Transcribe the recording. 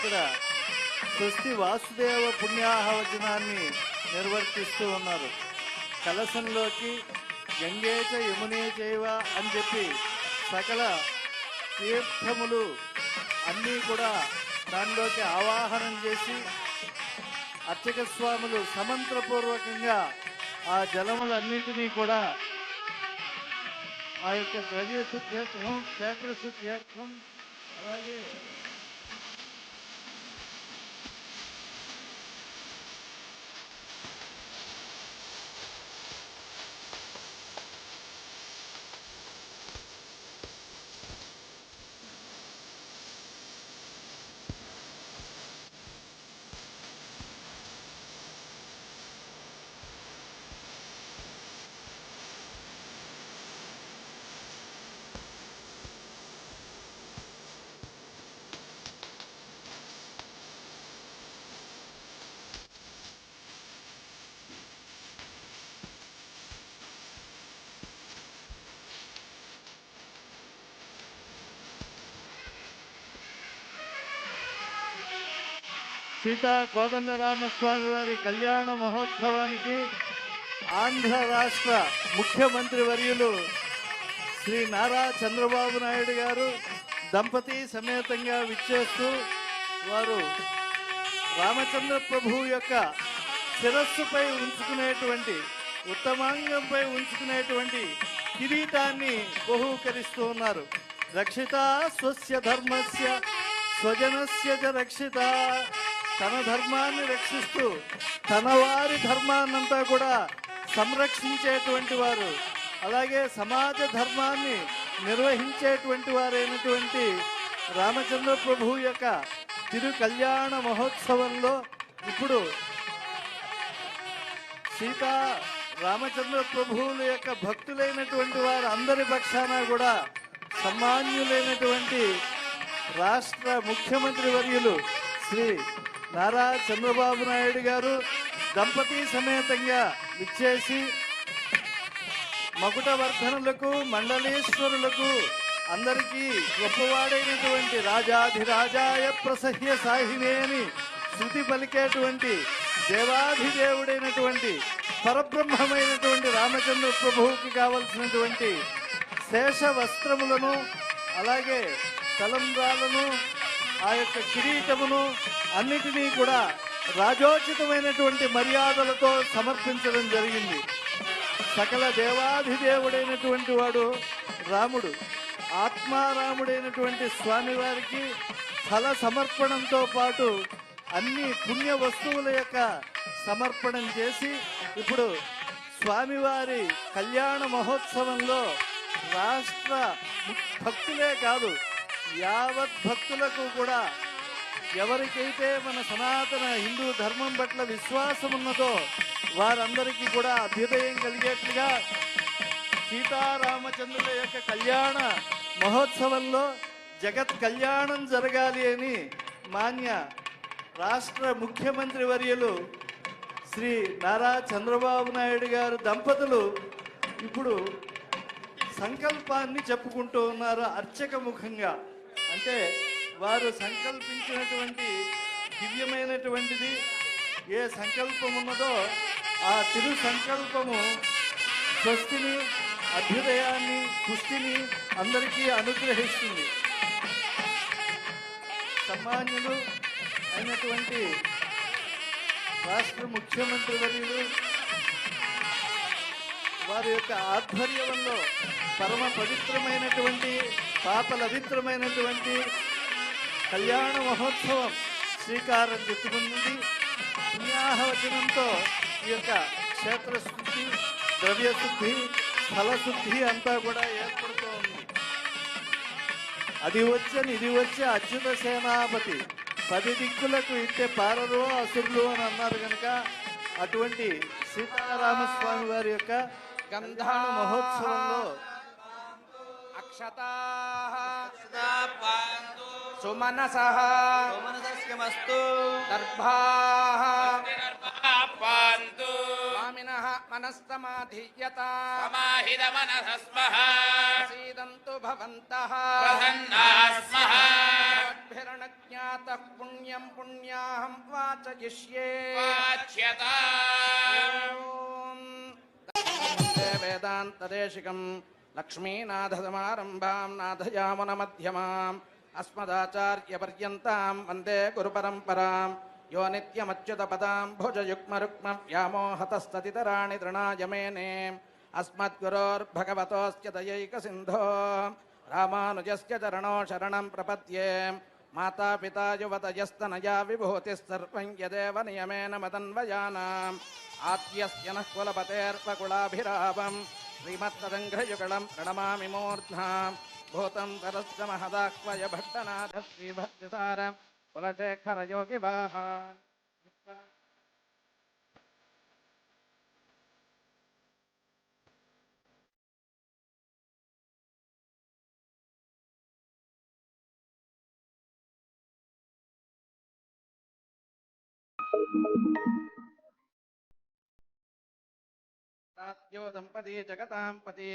ఇక్కడ స్వస్తి వాసుదేవ పుణ్యాహవచనాన్ని నిర్వర్తిస్తూ ఉన్నారు. కలశంలోకి గంగేచ యమునే చైవ అని చెప్పి సకల తీర్థములు అన్నీ కూడా దానిలోకి ఆవాహనం చేసి అర్చక స్వాములు సమంత్రపూర్వకంగా ఆ జలములన్నింటినీ కూడా ఆ యొక్క ద్రవ్య శుద్ధ్యత్వం క్షేత్ర శుద్ధ్యత్వం అలాగే సీతా కోదండరామస్వామి వారి కళ్యాణ మహోత్సవానికి ఆంధ్ర రాష్ట్ర ముఖ్యమంత్రి వర్యులు శ్రీ నారా చంద్రబాబు నాయుడు గారు దంపతి సమేతంగా విచ్చేస్తూ వారు రామచంద్ర ప్రభువు యొక్క శిరస్సుపై ఉంచుకునేటువంటి ఉత్తమాంగంపై ఉంచుకునేటువంటి కిరీటాన్ని బహూకరిస్తూ ఉన్నారు. రక్షిత స్వస్య ధర్మస్య స్వజనస్య రక్షిత. తన ధర్మాన్ని రక్షిస్తూ తన వారి ధర్మాన్నంతా కూడా సంరక్షించేటువంటి వారు అలాగే సమాజ ధర్మాన్ని నిర్వహించేటువంటి వారైనటువంటి రామచంద్ర ప్రభు యొక్క తిరు కళ్యాణ మహోత్సవంలో ఇప్పుడు సీతా రామచంద్ర ప్రభువుల యొక్క భక్తులైనటువంటి వారు అందరి పక్షాన కూడా సమాన్యులైనటువంటి రాష్ట్ర ముఖ్యమంత్రి వర్యులు శ్రీ నారా చంద్రబాబు నాయుడు గారు దంపతి సమేతంగా విచ్చేసి మకుటవర్ధనులకు మండలేశ్వరులకు అందరికీ గొప్పవాడైనటువంటి రాజాధిరాజాయ ప్రసహ్య సాహినే అని శృతి పలికేటువంటి దేవాధిదేవుడైనటువంటి పరబ్రహ్మమైనటువంటి రామచంద్ర ప్రభువుకి కావలసినటువంటి శేష వస్త్రములను అలాగే తలంబ్రాలను ఆ యొక్క కిరీటమును అన్నిటినీ కూడా రాజోచితమైనటువంటి మర్యాదలతో సమర్పించడం జరిగింది. సకల దేవాధిదేవుడైనటువంటి వాడు రాముడు. ఆత్మారాముడైనటువంటి స్వామివారికి ఫల సమర్పణంతో పాటు అన్ని పుణ్య వస్తువుల యొక్క సమర్పణం చేసి ఇప్పుడు స్వామివారి కళ్యాణ మహోత్సవంలో రాష్ట్ర భక్తులే కాదు యావత్ భక్తులకు కూడా ఎవరికైతే మన సనాతన హిందూ ధర్మం పట్ల విశ్వాసం ఉన్నదో వారందరికీ కూడా అభ్యుదయం కలిగేట్లుగా సీతారామచంద్రుల యొక్క కళ్యాణ మహోత్సవంలో జగత్ కళ్యాణం జరగాలి అని మాన్య రాష్ట్ర ముఖ్యమంత్రి వర్యులు శ్రీ నారా చంద్రబాబు నాయుడు గారు దంపతులు ఇప్పుడు సంకల్పాన్ని చెప్పుకుంటూ ఉన్నారు అర్చక ముఖంగా. అంటే వారు సంకల్పించినటువంటి దివ్యమైనటువంటిది ఏ సంకల్పం ఉన్నదో ఆ తిరు సంకల్పము స్వస్తిని అభ్యుదయాన్ని పుష్టిని అందరికీ అనుగ్రహిస్తుంది. సమాన్యులు అయినటువంటి రాష్ట్ర ముఖ్యమంత్రి వర్యులు వారి యొక్క ఆధ్వర్యంలో పరమ పవిత్రమైనటువంటి పాపలవిత్రమైనటువంటి కళ్యాణ మహోత్సవం శ్రీకారం చుట్టుకుంది పుణ్యాహవచనంతో ఈ యొక్క క్షేత్ర శుద్ధి ద్రవ్య శుద్ధి శుద్ధి అంతా కూడా ఏర్పడుతూ ఉంది. అది వచ్చని ఇది వచ్చే అచ్యుత సేనాపతి పది దిక్కులకు ఇట్టే పారరు అసురులు అని అన్నారు కనుక అటువంటి సీతారామస్వామి వారి యొక్క గంధాను మహోత్సవంలో అక్షత సుమనస సుమనస్యమస్తు దర్భా పాంతు స్వామినః మనస్తమాధీయత సమాహిత మనసస్మః సీదంతు భవంతః ప్రసన్నాస్మః భక్తిరణ జ్ఞాత పుణ్యం పుణ్యాహం వాచయిష్యే వాచ్యతా वेदान्तदेशिकम् लक्ष्मीनाथसमारम्भाम् नाथयामुनमध्यमाम् अस्मदाचार्यपर्यन्ताम् वंदे गुरुपरम्पराम् यो नित्यमच्युतपदाम् भुजयुग्मरुक्म व्यामोहतस्ततितराणि तृणाय मेने। अस्मद्गुरोर्भगवतोऽस्य दयैकसिन्धो रामानुजस्य चरणो शरणम् प्रपद्ये। मातापिता युवतयस्तनया विभूतिः सर्वं यदेव नियमेन मदन्वयानाम्। आद्यस्य नः कुलपतेर्वकुलाभिरामम्। श्रीमत्तदङ्घ्रयुगणम् प्रणमामि मूर्ध्ना भूतम् तरस्य महदाक्वय भट्टनाथ श्रीभक्तिसार कुलशेखरयोगिवाः Thank you. โยสัมปติจกตามปฏิ